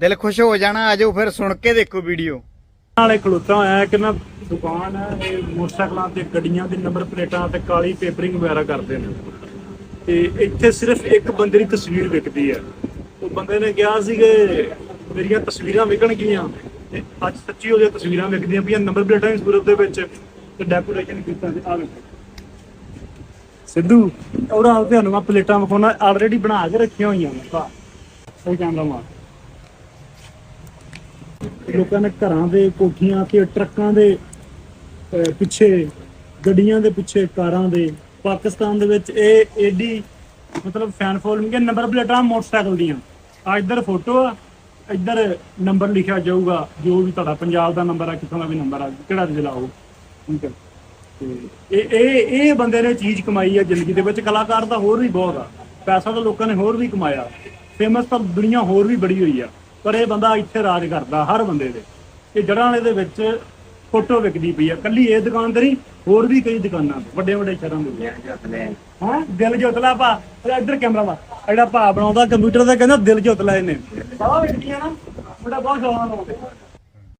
ਦਿਲ ਖੁਸ਼ ਹੋ ਜਾਣਾ ਆਜੋ ਫਿਰ ਸੁਣ ਕੇ ਦੇਖੋ ਵੀਡੀਓ। ਨਾਲੇ ਖਲੋਤਾ ਹੋਇਆ ਕਿ ਨਾ, ਦੁਕਾਨ ਹੈ, ਇਹ ਮੋਟਰਸਾਈਕਲਾਂ ਤੇ, ਗੱਡੀਆਂ ਦੇ ਨੰਬਰ ਪਲੇਟਾਂ ਤੇ ਕਾਲੀ ਪੇਪਰਿੰਗ ਵਗੈਰਾ ਕਰਦੇ ਨੇ। ਤੇ ਇੱਥੇ ਸਿਰਫ ਇੱਕ ਬੰਦੇ ਦੀ ਤਸਵੀਰ ਵਿਕਦੀ ਹੈ। ਉਹ ਬੰਦੇ ਨੇ ਕਿਹਾ ਸੀ ਕਿ ਮੇਰੀਆਂ ਤਸਵੀਰਾਂ ਵਿਕਣਗੀਆਂ ਤੇ ਅੱਜ ਸੱਚੀ ਉਹਦੀਆਂ ਤਸਵੀਰਾਂ ਵਿਕਦੀਆਂ ਪਈਆਂ ਨੰਬਰ ਪਲੇਟਾਂ ਵੀ ਸੂਰਤ ਦੇ ਵਿੱਚ। ਤੇ ਡੈਕੋਰੇਸ਼ਨ ਕੀਤਾ ਤੇ ਆ ਵੇਖੋ। ਸਿੱਧੂ, ਉਹਦਾ ਤੁਹਾਨੂੰ ਮੈਂ ਪਲੇਟਾਂ ਵਿਖਾਉਣਾ ਆਲਰੇਡੀ ਬਣਾ ਕੇ ਰੱਖੀਆਂ ਹੋਈਆਂ ਨੇ, ਭਾ। ਸਹੀ ਕੈਮਰਾ ਮਾਰ ਲੋਕਾਂ ਨੇ ਘਰਾਂ ਦੇ ਕੋਠੀਆਂ ਤੇ, ਟਰੱਕਾਂ ਦੇ ਪਿੱਛੇ, ਗੱਡੀਆਂ ਦੇ ਪਿੱਛੇ, ਕਾਰਾਂ ਦੇ। ਪਾਕਿਸਤਾਨ ਦੇ ਵਿੱਚ ਇਹ ਏਡੀ ਮਤਲਬ ਫੈਨ ਫੋਲੋਇੰਗ ਹੈ ਨੰਬਰ ਪਲੇਟਾਂ ਮੋਟਰਸਾਈਕਲ ਦੀਆਂ। ਆ ਇੱਧਰ ਫੋਟੋ ਆ, ਇੱਧਰ ਨੰਬਰ ਲਿਖਿਆ ਜਾਊਗਾ, ਜੋ ਵੀ ਤੁਹਾਡਾ ਪੰਜਾਬ ਦਾ ਨੰਬਰ ਆ, ਕਿੱਥੋਂ ਦਾ ਵੀ ਨੰਬਰ ਆ, ਕਿਹੜਾ ਜ਼ਿਲ੍ਹਾ ਹੋ ਠੀਕ ਹੈ। ਤੇ ਇਹ ਇਹ ਇਹ ਬੰਦੇ ਨੇ ਚੀਜ਼ ਕਮਾਈ ਆ ਜ਼ਿੰਦਗੀ ਦੇ ਵਿੱਚ, ਕਲਾਕਾਰ ਤਾਂ ਹੋਰ ਵੀ ਬਹੁਤ ਆ। ਪੈਸਾ ਤਾਂ ਲੋਕਾਂ ਨੇ ਹੋਰ ਵੀ ਕਮਾਇਆ। ਫੇਮਸ ਤਾਂ ਦੁਨੀਆ ਹੋਰ ਵੀ ਬੜੀ ਹੋਈ ਆ। ਪਰ ਇਹ ਬੰਦਾ ਇੱਥੇ ਰਾਜ ਕਰਦਾ ਹਰ ਬੰਦੇ ਦੇ। ਇਹ ਜੜਾਂ ਵਾਲੇ ਦੇ ਵਿੱਚ ਫੋਟੋ ਵਿਕਦੀ ਪਈ ਆ। ਕੱਲੀ ਇਹ ਦੁਕਾਨ ਤੇ ਨਹੀਂ ਹੋਰ ਵੀ ਕਈ ਦੁਕਾਨਾਂ ਵੱਡੇ ਵੱਡੇ ਸ਼ਹਿਰਾਂ ਦੇ ਵਿੱਚ। ਹਾਂ? ਦਿਲ ਜੋਤਲਾ ਇਹ ਇੱਧਰ ਕੈਮਰਾ ਵਾ। ਜਿਹੜਾ ਭਾ ਬਣਾਉਂਦਾ ਕੰਪਿਊਟਰ ਦਾ ਕਹਿੰਦਾ ਦਿਲ ਜੋਤਲਾ ਇਹਨੇ। ਬਾਵਾ ਵਿਕਦੀਆਂ ਨਾ ਬੜਾ ਬਹੁਤ ਸੋਹਣਾ ਲਾਉਂਦੇ